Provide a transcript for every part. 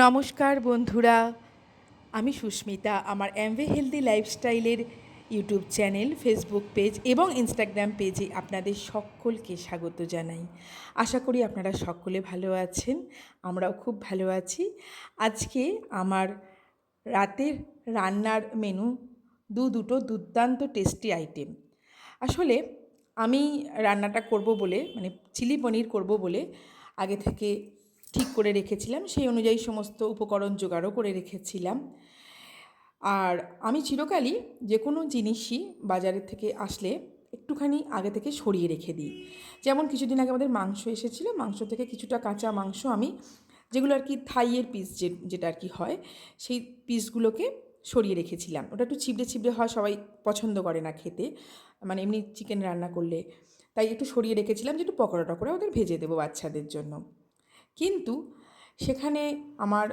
নমস্কার বন্ধুরা, আমি সুস্মিতা, আমার অ্যামভে হেলদি লাইফস্টাইলের ইউটিউব চ্যানেল ফেসবুক পেজ এবং ইনস্টাগ্রাম পেজে আপনাদের সকলকে স্বাগত জানাই। আশা করি আপনারা সকলে ভালো আছেন, আমরাও খুব ভালো আছি। আজকে আমার রাতের রান্নার মেনু দু দুটো দুর্দান্ত টেস্টি আইটেম আসলে আমি রান্নাটা করব বলে মানে চিলি পনির করব বলে আগে থেকে ঠিক করে রেখেছিলাম, সেই অনুযায়ী সমস্ত উপকরণ জোগাড়ও করে রেখেছিলাম। আর আমি চিরকালই যে কোনো জিনিসই বাজারের থেকে আসলে একটুখানি আগে থেকে সরিয়ে রেখে দিই। যেমন কিছুদিন আগে আমাদের মাংস এসেছিল, মাংস থেকে কিছুটা কাঁচা মাংস আমি যেগুলো আর কি থাইয়ের পিস যে, যেটা আর কি হয়, সেই পিসগুলোকে সরিয়ে রেখেছিলাম। ওটা একটু ছিবড়ে ছিবড়ে হয়, সবাই পছন্দ করে না খেতে। মানে এমনি চিকেন রান্না করলে। তাই একটু সরিয়ে রেখেছিলাম যে একটু পকোড়া টকোড়া ওদের ভেজে দেবো বাচ্চাদের জন্য। কিন্তু সেখানে আমার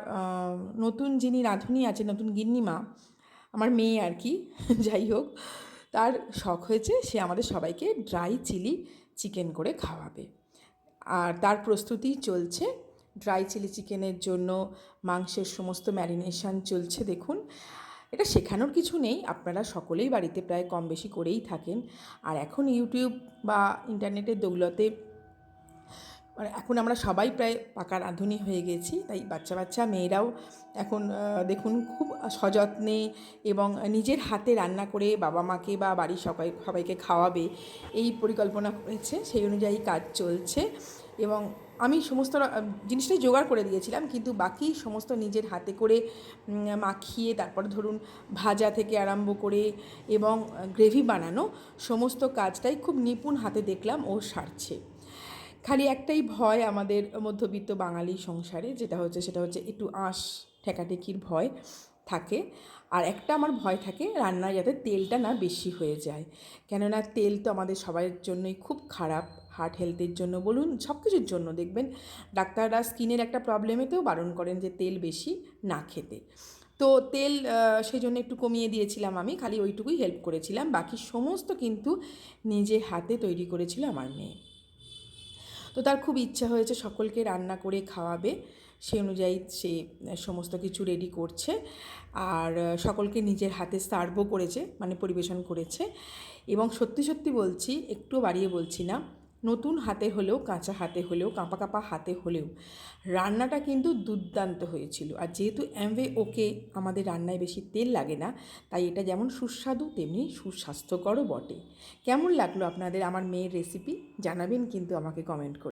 নতুন যিনি রাঁধুনি আছে নতুন গিন্নিমা, আমার মেয়ে আর কি, যাই হোক, তার শখ হয়েছে সে আমাদের সবাইকে ড্রাই চিলি চিকেন করে খাওয়াবে। আর তার প্রস্তুতি চলছে ড্রাই চিলি চিকেনের জন্য মাংসের সমস্ত ম্যারিনেশন চলছে, দেখুন। এটা শেখানোর কিছু নেই, আপনারা সকলেই বাড়িতে প্রায় কম বেশি করেই থাকেন। আর এখন ইউটিউব বা ইন্টারনেটের দৌলতে মানে এখন আমরা সবাই প্রায় পাকা রাঁধুনি হয়ে গেছি, তাই বাচ্চা বাচ্চা মেয়েরাও এখন দেখুন খুব সযত্নে এবং নিজের হাতে রান্না করে বাবা মাকে বা বাড়ির সবাই, সবাইকে খাওয়াবে এই পরিকল্পনা করেছে, সেই অনুযায়ী কাজ চলছে এবং আমি সমস্ত জিনিসটাই জোগাড় করে দিয়েছিলাম কিন্তু বাকি সমস্ত নিজের হাতে করে মাখিয়ে তারপর ধরুন ভাজা থেকে আরম্ভ করে এবং গ্রেভি বানানো সমস্ত কাজটাই খুব নিপুণ হাতে দেখলাম ও সারছে। খালি একটাই ভয় আমাদের মধ্যবিত্ত বাঙালি সংসারে, যেটা হচ্ছে, সেটা হচ্ছে একটু আঁশ ঠেকাঠেকির ভয় থাকে। আর একটা আমার ভয় থাকে রান্নায় যাতে তেলটা না বেশি হয়ে যায়। কেননা তেল তো আমাদের সবার জন্যই খুব খারাপ। হার্ট হেলথের জন্য বলুন সব কিছুর জন্য। দেখবেন, ডাক্তাররা স্কিনের একটা প্রবলেমেতেও বারণ করেন যে তেল বেশি না খেতে। তো তেল সেই জন্য একটু কমিয়ে দিয়েছিলাম আমি, খালি ওইটুকুই হেল্প করেছিলাম। বাকি সমস্ত কিন্তু নিজে হাতে তৈরি করেছিল আমার মেয়ে। তো তার খুব ইচ্ছা হয়েছে সকলকে রান্না করে খাওয়াবে। সে অনুযায়ী সে সমস্ত কিছু রেডি করছে। আর সকলকে নিজের হাতে সার্ভও করেছে মানে পরিবেশন করেছে। এবং সত্যি সত্যি বলছি, একটু বাড়িয়ে বলছি না নতুন হাতে হলেও, কাঁচা হাতে হলেও, কাঁপা কাঁপা হাতে হলেও রান্নাটা কিন্তু দুর্দান্ত হয়েছিল। আর যেহেতু অ্যামওয়ে ওকে আমাদের রান্নায় বেশি তেল লাগে না, তাই এটা যেমন সুস্বাদু, তেমনি সুস্বাস্থ্যকরও বটে। কেমন লাগল আপনাদের আমার মেয়ের রেসিপি জানাবেন কিন্তু আমাকে কমেন্ট করে।